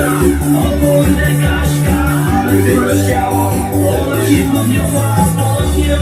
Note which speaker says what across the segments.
Speaker 1: Gra
Speaker 2: obłudne kaszka Wyrośniała Ona jednodniowa Stąd nie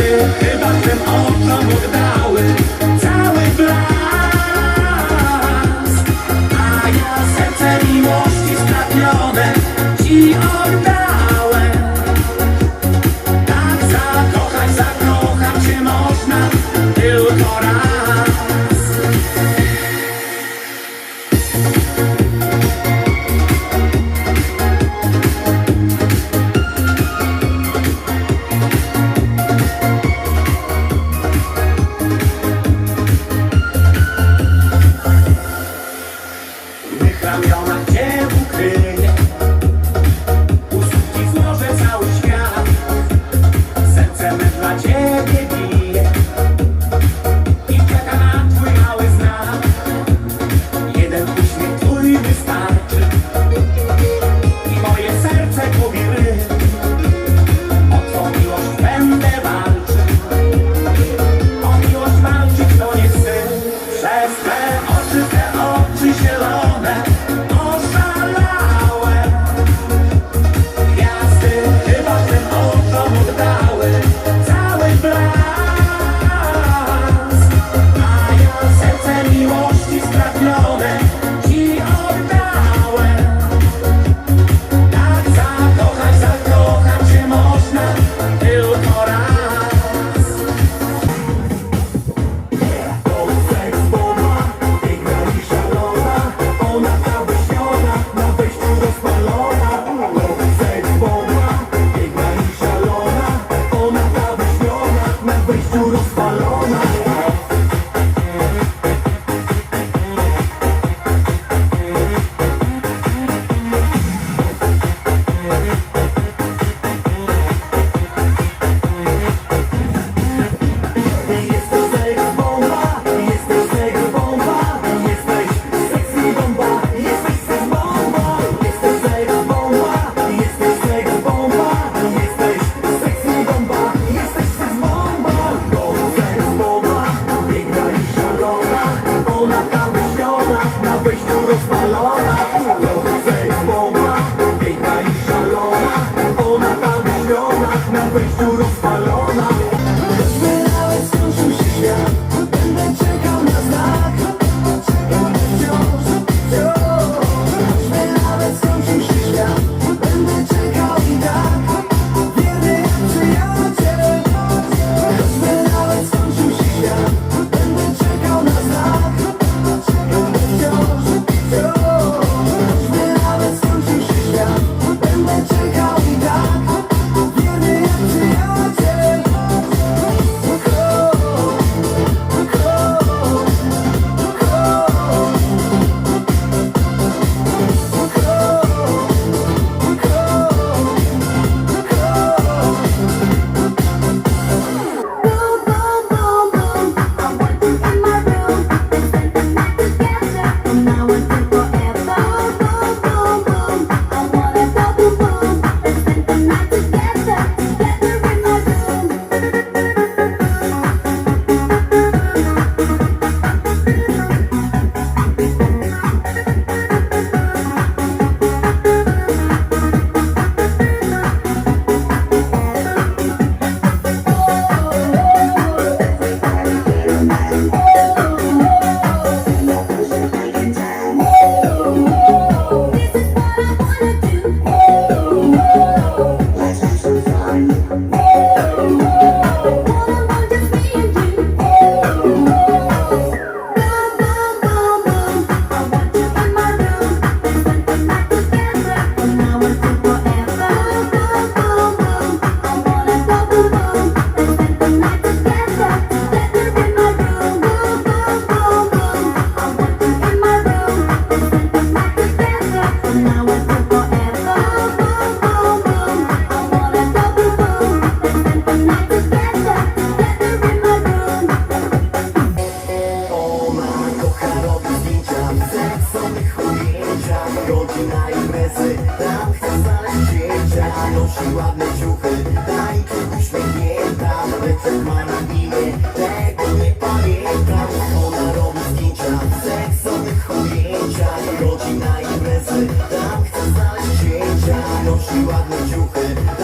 Speaker 1: Quédate, quédate.
Speaker 2: Oh.
Speaker 3: ночью, ладно, чухай